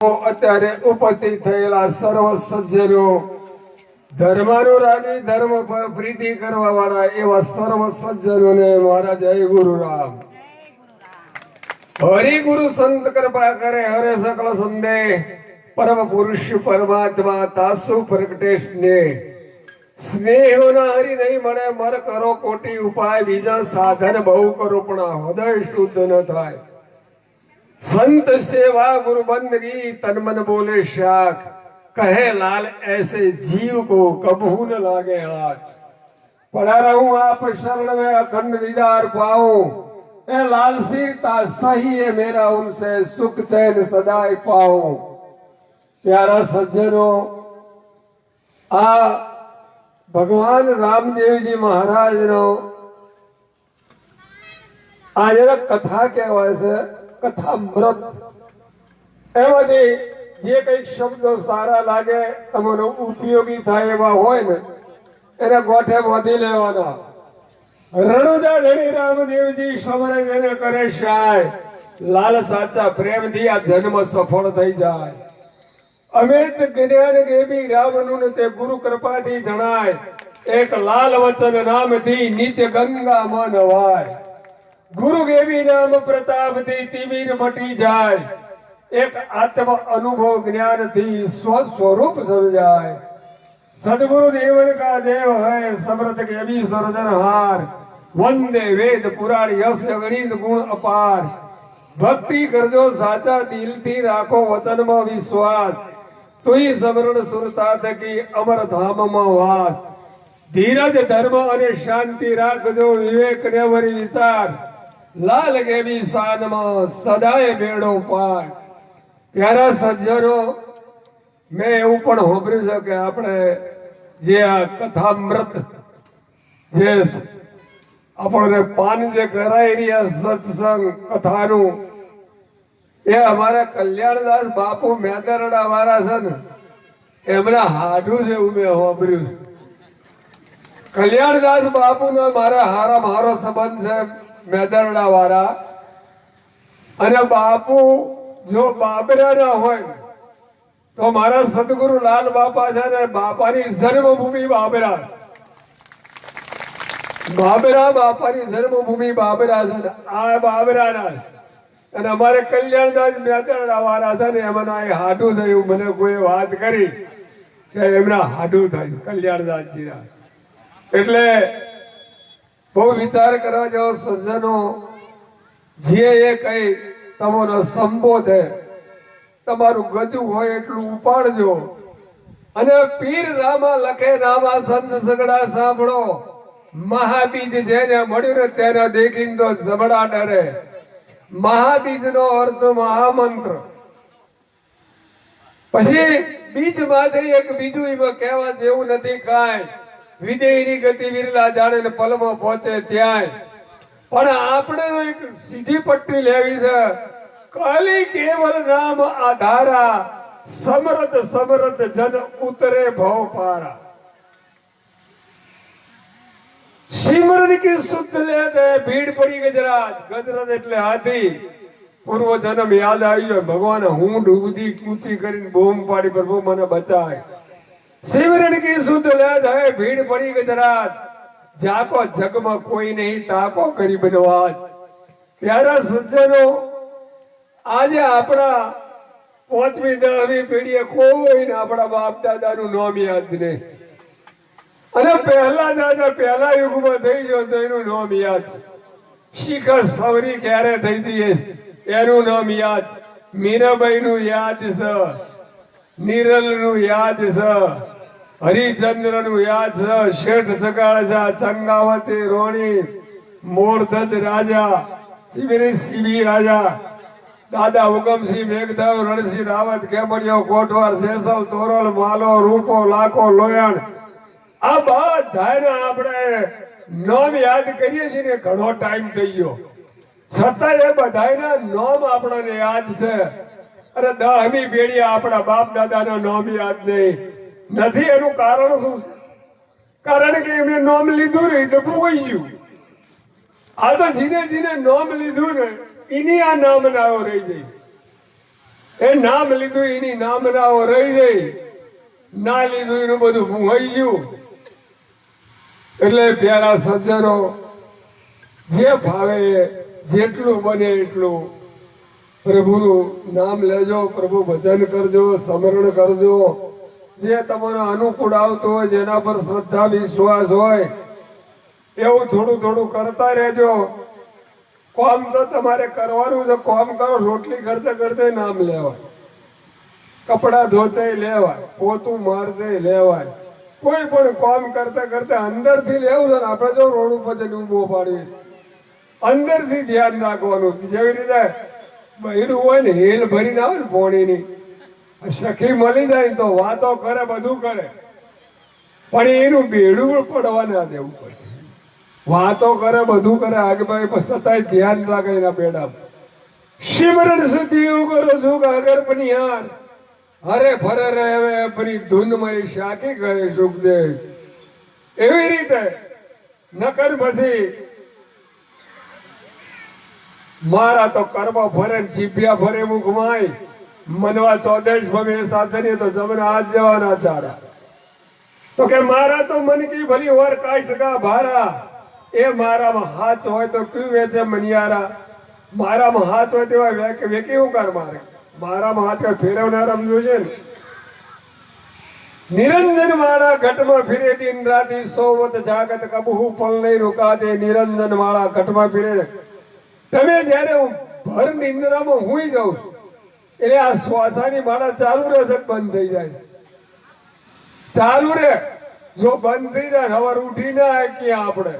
અત્યારે ઉપસ્થિત થયેલા સર્વ સજ્જનો, ધર્માનુરાગી ધર્મ પર પ્રીતિ કરવા વાળા એવા સર્વ સજ્જનોને મારા જય ગુરુ રામ. હરિ ગુરુ સંત કૃપા કરે, હરે સકલ સંદેહ પરમ પુરુષ પરમાત્મા તાસુ પ્રગટે સ્નેહ સ્નેહ ના હરી નહીં મળે, મર કરો કોટી ઉપાય, બીજા સાધન બહુ કરો, પણ હૃદય શુદ્ધ ન થાય. संत सेवा गुरु बंदगी तन मन बोले शाख कहे लाल, ऐसे जीव को कबू न लागे आज। पढ़ा रहूँ आप शरण में, अखंड दीदार पाऊँ। ए लाल सिरता सही है मेरा उनसे, सुख चैन सदाए पाऊँ। प्यारा सज्जनों, आ, भगवान रामदेव जी महाराज नो। आज कथा कहवाय से કથામૃત. એમાંથી જે કંઈક શબ્દો સારા લાગે, તમને ઉપયોગી થાય એવા હોય ને, એને ગોઠે વધી લેવાના. રણુજા ધણી રામદેવજી સમરંગ એને કરે શાય. લાલ સાચા પ્રેમથી આ જન્મ સફળ થઈ જાય. અમિત જ્ઞાન દેવી રામનું તે ગુરુ કૃપાથી જણાય. એક લાલ વચન નામથી નિત્ય ગંગા મન વાય ગુરુ દેવી નામ પ્રતાપથી તિમિર મટી જાય. એક આત્મ અનુભવ જ્ઞાનથી સ્વ સ્વરૂપ સમજાય. સદગુરુ દેવન કા દેવ હૈ સમૃત કેવી સર્જનહાર. વંદે વેદ પુરાણ યશ ગણિત ગુણ અપાર. ભક્તિ કરજો સાચા દિલથી રાખો વતનમાં વિશ્વાસ. તુઈ સમરણ સુરતા થકી અમર ધામમાં વાત ધીરજ, ધર્મ અને શાંતિ રાખજો વિવેક ને વરી વિચાર. લાલ ગેવી શાનમાં સદાય ભેડો પાર. પ્યારા સજ્જનો, મેં એવું પણ સાંભળ્યું છે કે આપણે જે આ કથામૃત, જે આપણને પાન જે કરાઈ રહ્યા સત્સંગ કથાનું, એ અમારા કલ્યાણદાસ બાપુ મેદરડા વાળા છે ને, એમના હાડું જેવું મેં સાંભળ્યું કલ્યાણદાસ બાપુનો મારા હારા મારો સંબંધ છે. મેદરડા વાળા અને બાપુ જો બાબરા હોય, તો મારા સદગુરુ લાલ બાપા છે ને બાપાની જન્મભૂમિ બાબરા. બાબરા બાપાની જન્મભૂમિ બાબરા છે આ બાબરા ના અને અમારે કલ્યાણદાસ મેદરડા વાળા છે ને એમના એ હાડું થયું મને કોઈ વાત કરી કે એમના હાડું થયું કલ્યાણદાસજીના. એટલે બહુ વિચાર કરવા જેવો સજ્જનો, જે એ કઈ તમારો સંબોધે, તમારું ગજુ હોય એટલું ઉપાડજો. અને પીર રામા લખે રામા સંત સગડા સાંભળો. મહાબીજ જેને મળ્યું ને તેને દેખીને તો જબડા ડરે. મહાબીજ નો અર્થ મહામંત્ર પછી બીજમાંથી એક બીજું એમાં કહેવા જેવું નથી કાંઈ. વિદેયની ગતિ વિરલા જાણે પલમાં પહોંચે ત્યાંય. પણ આપણે એક સીધી પટ્ટી લેવી છે. કાલી કેવલ નામ આધારા સમરત સમરત જન ઉતરે ભવ પારા. સિમરન કે શુદ્ધ લે દે, ભીડ પડી ગજરાજ ગજરાજ એટલે હાથી પૂર્વ જન્મ યાદ આવ્યો ભગવાન હું ડૂબી કૂચી કરીને બૂમ પાડી, પ્રભુ મને બચાય. સિમરણ કી શુદ્ધ લે હવે ભીડ પડી ગજરાત. જાકો જગમાં કોઈ નહીં, તાકો કરી બનવાજ પ્યારા સજ્જનો, આજે આપણા પાંચમી દસમી પેઢીએ કોઈને આપણા બાપ દાદાનું નામ યાદ નહીં. અને પહેલા દાદા પહેલા યુગમાં થઈ ગયો તો એનું નામ યાદ. શિખર સવરી ક્યારે થઈ હતી એનું નામ યાદ. મીરાબાઈ નું યાદ છે નિરલનું યાદ છે હરિચંદ્રનું યાદ છે શેઠ સગાળજા ચંગાવતી રોણી, મોરધજ રાજા શિબિરી શિબી રાજા, દાદા હુકમસિંહ મેઘદાવ રણસિંહ, રાવત, કેમડિયો, કોટવાર, સેસલ, તોરલ, માલો, રૂપો, લાખો, લોયણ. આ બધાને આપણે નામ યાદ કરીએ છીએ ને ઘણો ટાઈમ થઈ ગયો. છતાં એ બધાના નામ આપણને યાદ છે. અને દહમી પેઢી આપણા બાપ દાદાના નામ યાદ નહીં. નથી, એનું કારણ શું? કારણ કે એમને નામ લીધું ને એટલે ભૂગઈ ગયું. આ તો ધીરે ધીરે નામ લીધું ને એની આ નામ નાઓ રહી જઈ એ નામ લીધું, એની નામનાઓ રહી ગઈ. ના લીધું, એનું બધું ભૂહાઈ ગયું. એટલે પ્યારા સજ્જનો, જે ભાવે જેટલું બને એટલું પ્રભુનું નામ લેજો, પ્રભુ ભજન કરજો, સ્મરણ કરજો. જે તમારો અનુકૂળ આવતું હોય, જેના પર શ્રદ્ધા, વિશ્વાસ હોય, એવું થોડું થોડું કરતા રહેજો. કોમ તો તમારે કરવાનું છે, કોમ કરો, રોટલી કરતે કરતે નામ લેવાય. કપડા ધોતે લેવાય, પોતું મારતે લેવાય. કોઈ પણ કોમ કરતા કરતા અંદરથી લેવું છે આપણે જો રોડ ઉપર જઈને ઊભો પાડવી અંદરથી ધ્યાન રાખવાનું જેવી રીતે બૈરું હોય ને, હેલ ભરીને આવે ને પોણીની. સખી મળી જાય તો વાતો કરે, બધું કરે. પણ એનું બેડું પડવા ના દેવું પડે વાતો કરે, બધું કરે, આગે પણ છતાંય ધ્યાન લાગે એના બેડા સિમરણ સુધી એવું કરો છું કે અગર પણ યાર હરે ફરે રે હવે આપણી ધૂનમાં શાકી ગયે સુખદેવ. એવી રીતે નકર પછી મારા તો કર્મ ભરે જીભ્યા જીભ્યા ફરે મુખમાય મનવા ચોદેશ ભમે સાધન તો જમને આજ જવાના ચારા. તો કે મારા તો મન કી ભલી વર કાઈ ટકા ભારા. એ મારામાં હાથ હોય તો કયું વેચે મનિયારા? મારામાં હાથ હોય તેવા વેક વેકી હું કર મારે? મારામાં હાથ ફેરવનાર સમજો છે ને. નિરંજન વાળા ઘટમાં ફિરે દિન રાતી સોવત જાગત કબહુ પલ નહીં રોકાતે. નિરંજન વાળા ઘટમાં ફિરે તમે જ્યારે હું ભર નિંદ્રામાં હુઈ જાઉં એટલે આ શ્વાસાની માળા ચાલુ રહેશે કે બંધ થઈ જાય ચાલુ રે જો બંધ થઈ જાય, સવાર ઉઠી ના શકીએ આપણે?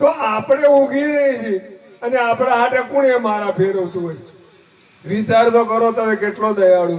તો આપણે ઊંઘી રહી છીએ. અને આપણા હાટે કોણે મારા ફેરવતું હોય વિચાર તો કરો તમે કેટલો દયાળુ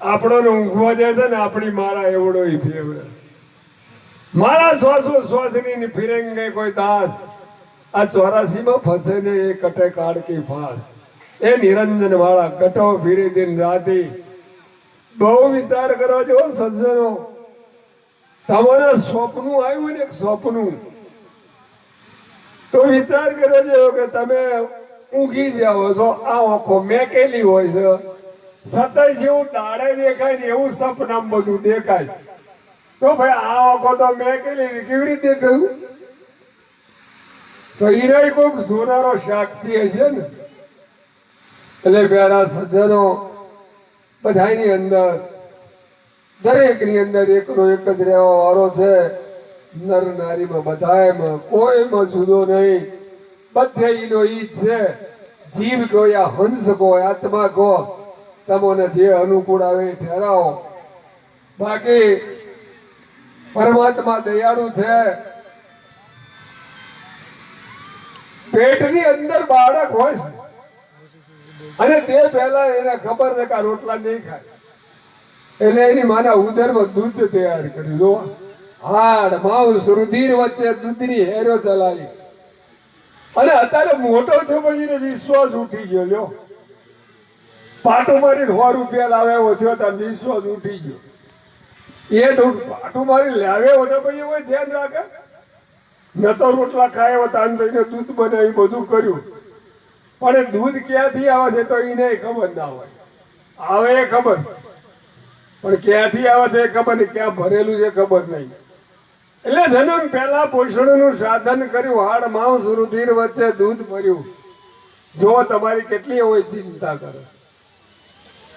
આપણો ને ઊંઘવા જાય છે ને, આપણી મારા એવડો ફેરવે મારા શ્વાસો શ્વાસની ફિરંગે કોઈ દાસ આ ચોરાસીમાં ફસે ને એ કટે કાળકી ફાસ. એ નિરંજન વાળા કટો ફીરી દિન રાતી બહુ વિચાર કરવા જેવો સજ્જનો. તમારા સ્વપ્ન આવ્યું ને એક સ્વપ્નું. તો વિચાર કર્યો છે કે તમે ઊંઘી જાઓ છો, આ આંખો મેકેલી હોય છે. સતત જેવું દાડે દેખાય ને એવું સપનામ બધું દેખાય. તો ભાઈ આ આંખો તો મેકેલી કેવી રીતે ગયું? તો ઈરાય કોઈક સોનારો સાક્ષી હશે ને? એટલે પ્યારા સજ્જનો બધાની અંદર, દરેકની અંદર એકનો એક જ રહેવા વાળો છે. નર નારીમાં બધાયમાં કોઈમાં જુદો નહીં. બધે ઈનો ઈ છે. જીવ કહો યા હંસ કહો આત્મા કહો તમને જે અનુકૂળ આવે ઠેરાવો. બાકી પરમાત્મા દયાળુ છે. પેટની અંદર બાળક હોય છે અને તે પહેલા એને ખબર છે કે આ રોટલા નહીં ખાય. એટલે એની માના ઉદરમાં દૂધ તૈયાર કર્યું. જો હાડ માઉસ રુધિર વચ્ચે દૂધની હેરો ચલાવી. અને અત્યારે મોટો થયો પછી વિશ્વાસ ઉઠી ગયો, લ્યો. પાટો મારીને સો રૂપિયા લાવ્યો થયો ત્યાં વિશ્વાસ ઉઠી ગયો. એ તો પાટું મારી લાવ્યો હતો પછી એવો ધ્યાન રાખે. ન તો રોટલા ખાયા તાન થઈને દૂધ બનાવી બધું કર્યું. પણ એ દૂધ ક્યાંથી આવે છે તો એને ખબર ના હોય. આવે એ ખબર. પણ ક્યાંથી આવે છે એ ખબર નહીં, ક્યાં ભરેલું છે ખબર નહીં. એટલે જન્મ પહેલા પોષણનું સાધન કર્યું, હાડ, માંસ, રુધિર વચ્ચે દૂધ ભર્યું. જો તમારી કેટલી હોય ચિંતા કરે.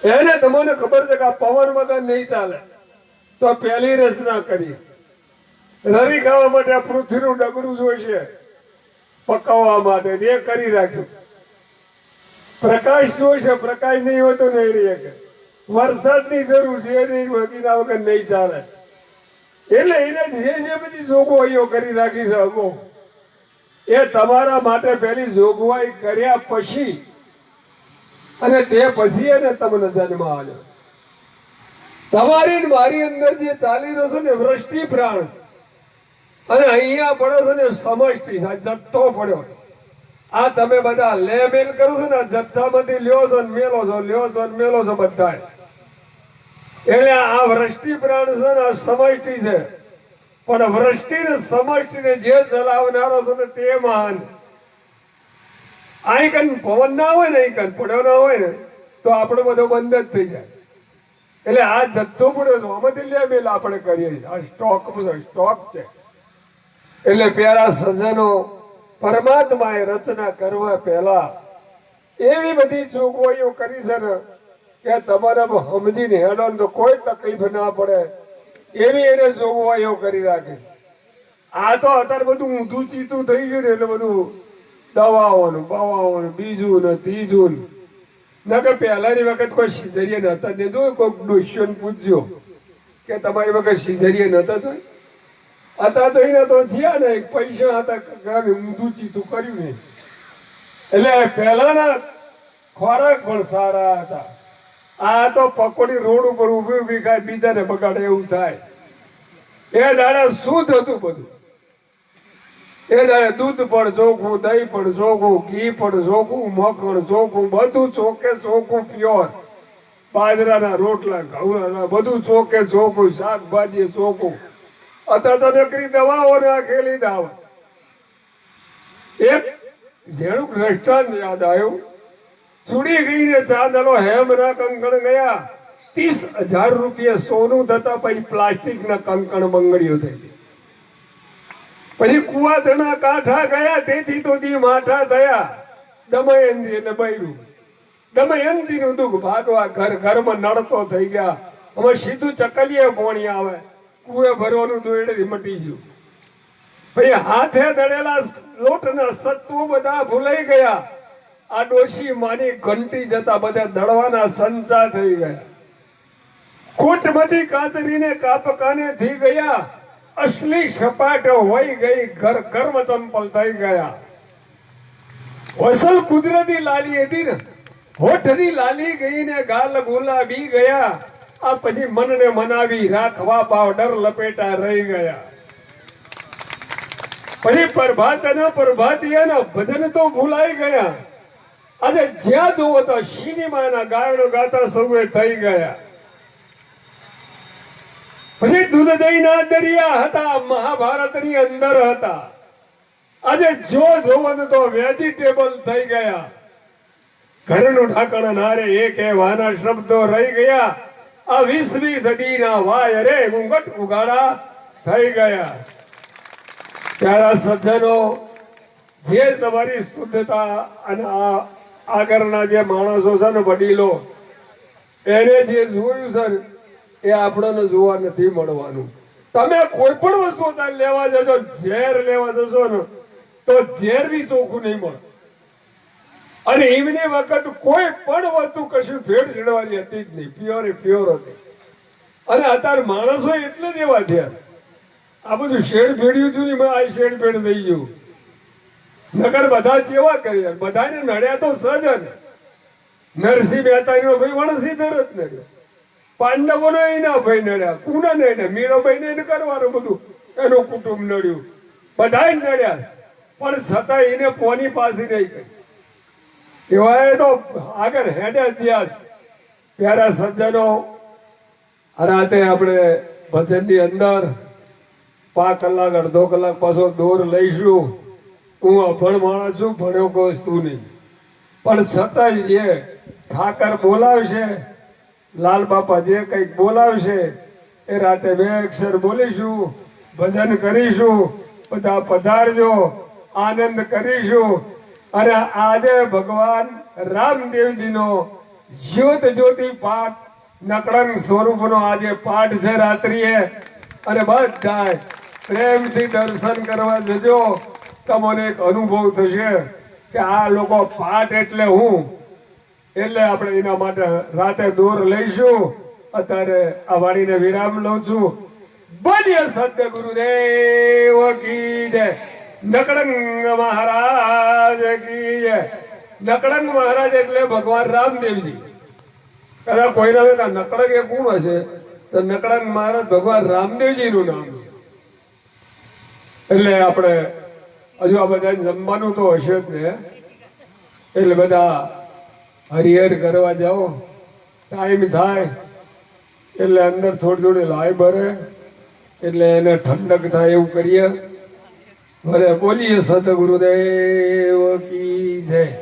એને તમને ખબર છે કે આ પવન વગર નહીં ચાલે. તો પહેલી રચના કરી રવિ ખાવા માટે આ પૃથ્વીનું ડગરું જોઈશે પકાવવા માટે એ કરી રાખ્યું. પ્રકાશ જોઈશે પ્રકાશ નહીં હોય તો નહીં રહી શકે. વરસાદની જરૂર છે નહીં વગીના વગર નહીં ચાલે. એટલે એને જે જે બધી જોગવાઈઓ કરી રાખી છે અગો એ તમારા માટે પેલી જોગવાઈ કર્યા પછી અને તે પછી એને તમને જન્મ આવ્યો તમારી મારી અંદર જે ચાલી રહ્યો છે ને વૃષ્ટિ પ્રાણ અને અહીંયા પડ્યો છે ને સમષ્ટિ આ જથ્થો પડ્યો. આ તમે બધા લે મેલ કરો છો ને, આ જથ્થામાંથી લ્યો છો ને, મેલો છો, લ્યો છો ને, મેલો છો બધા એટલે આ વૃષ્ટિ પ્રાણ છે ને, આ સમષ્ટિ છે. પણ વૃષ્ટિ ને સમષ્ટિ ને જે ચલાવનારો છે ને તે મહાન. અહીં કન પવન ના હોય ને, અહીં કન પડ્યો ના હોય ને, તો આપણો બધો બંધ જ થઈ જાય. એટલે આ જથ્થો પડ્યો છે. આમાંથી લે મેલ આપણે કરીએ છીએ. આ સ્ટોક સ્ટોક છે. એટલે પ્યારા સજ્જનો, પરમાત્માએ રચના કરવા પહેલા એવી બધી જોગવાઈઓ કરી છે ને કે તમારે સમજીને હેડો તો કોઈ તકલીફ ના પડે. એવી એને જોગવાઈઓ કરી રાખે. આ તો અત્યારે બધું ઊંધું ચીતું થઈ ગયું ને એટલે બધું દવાઓનું, બવાઓનું, બીજું ને ત્રીજું ને. કે પહેલાની વખત કોઈ સિઝરિયન હતા ને જો કોઈક ડોશિયન પૂછજો કે તમારી વખત સિઝરિયન હતા હતા તો એને તો જ્યાં ને પૈસા હતા ગામે ઊંધું ચીતું કર્યું ને. એટલે પહેલાના ખોરાક પણ સારા હતા. આ તો પકોડી રોડ ઉપર ઊભી ઊભી ખાય, બીજાને બગાડે એવું થાય. એ દાડા શુદ્ધ હતું બધું. એ દાડે દૂધ પણ ચોખ્ખું, દહીં પણ ચોખ્ખું, ઘી પણ ચોખ્ખું, મખણ ચોખ્ખું, બધું ચોખ્ખે ચોખ્ખું પ્યોર. બાજરાના રોટલા, ઘઉંના બધું ચોખ્ખે ચોખ્ખું, શાકભાજી ચોખ્ખું. અત્યારે તો નકરી દવાઓ નાખેલી દાવ એક ઝેણુક દ્રષ્ટાંત યાદ આવ્યું. સુડી ગઈને ચાંદલો હેમના કંકણ ગયા. ત્રીસ હજાર રૂપિયા સોનું થતા પછી પ્લાસ્ટિક ના કંકણ બંગડીઓ થઈ ગઈ પછી કુવાતના કાંઠા ગયા, તેથી તો દી માઠા થયા. દમયંતી એટલે બૈરું. દમયંતી નું દુઃખ ભાગવા ઘર ઘરમાં નડતો થઈ ગયા. હવે સીધું ચકલીએ પોણી આવે. કુએ ભરવાનું દોડેથી મટી ગયું. ભાઈ, હાથે દળેલા લોટના સત્વો બધા ભૂલાઈ ગયા. આ ડોશી માની ઘંટી જતા બધા દળવાના સંસા થઈ ગયા. કોટમાંથી કાતરીને કાપકાને થઈ ગયા. અસલી સપાટ હોઈ ગઈ, ઘર કર્મ ચંપલ થઈ ગયા. વસલ કુદરતી લાલી હતી ને. હોઠની લાલી ગઈ ને ગાલ ગુલાબી ગયા. આ પછી મનને મનાવી રાખવા પાવડર લપેટા રહી ગયા. પછી પ્રભાતના પ્રભાતિયાના ભજન તો ભૂલાઈ ગયા. આજે જ્યાં જુઓ તો સિનેમાના ગાયનો ગાતા સૌએ થઈ ગયા. પછી દૂધ દહીંના દરિયા હતા, મહાભારતની અંદર હતા. આજે જો જોવો તો વેજીટેબલ થઈ ગયા. ઘરનું ઢાંકણ નારે એ કહેવાના શબ્દો રહી ગયા. આ વીસમી સદીના વાય રે ઘૂંઘટ ઉગાડા થઈ ગયા. ત્યારે સજ્જનો, જે તમારી શુદ્ધતા અને આ આગળના જે માણસો છે ને વડીલો, એને જે જોયું છે એ આપણને જોવા નથી મળવાનું. તમે કોઈ પણ વસ્તુ લેવા જશો, ઝેર લેવા જશો ને, તો ઝેર બી ચોખ્ખું નહીં મળે. અને એમની વખત કોઈ પણ વસ્તુ કશું ભેળ ચડવાની હતી જ નહીં. પ્યોર એ પ્યોર હતી. અને અત્યારે માણસો એટલે જ એવા થયા. આ બધું શેડ ભેડ્યું હતું ને આ શેડ ભેડ થઈ ગયું. નગર બધા જેવા કર્યા? બધાને નડ્યા તો સજ ને નરસિંહ મહેતા નો ભાઈ વણસીધર જ નડ્યો. પાંડવો નો એના ભાઈ નડ્યા. કુના નડ્યા મીરાબાઈ ને એને કરવાનું બધું. એનું કુટુંબ નડ્યું. બધા નડ્યા. પણ છતાં એને કોની પાસે નહીં કરી એવાય તો આગળ હેડે ત્યાં પ્યારા સજ્જનો રાતે આપણે ભજનની અંદર પાંચ કલાક, અડધો કલાક પાછો દોર લઈશું. હું અભણ માણસ છું, ભણ્યો કોઈ તું નહીં. પણ છતાંય જે ઠાકર બોલાવશે, લાલ બાપા જે કંઈક બોલાવશે, એ રાતે બે અક્ષર બોલીશું, ભજન કરીશું, બધા પધારજો, આનંદ કરીશું. અને આજે ભગવાન રામદેવજીનો જ્યોત જ્યોતિ પાઠ નકળંગ સ્વરૂપનો આજે પાઠ છે રાત્રિએ. અને બધા પ્રેમથી દર્શન કરવા જજો. તમને એક અનુભવ થશે કે આ લોકો પાઠ એટલે હું? એટલે આપણે એના માટે રાતે દૂર લઈશું. અત્યારે આ વાણીને વિરામ લઉં છું. બોલીએ સત્ય ગુરુદેવ કી જય. નકળંગ મહારાજ કી જય નકળંગ મહારાજ એટલે ભગવાન રામદેવજી. કદાચ કોઈ ના નકડંગ એ કોણ હશે? તો નકળંગ મહારાજ ભગવાન રામદેવજી નું નામ છે. એટલે આપણે હજુ આ બધા જમવાનું તો હશે જ ને. એટલે બધા હરિહર કરવા જાઓ. ટાઈમ થાય. એટલે અંદર થોડી થોડી લાય ભરે. એટલે એને ઠંડક થાય એવું કરીએ. ભલે બોલીએ સદગુરુદેવ કી જય.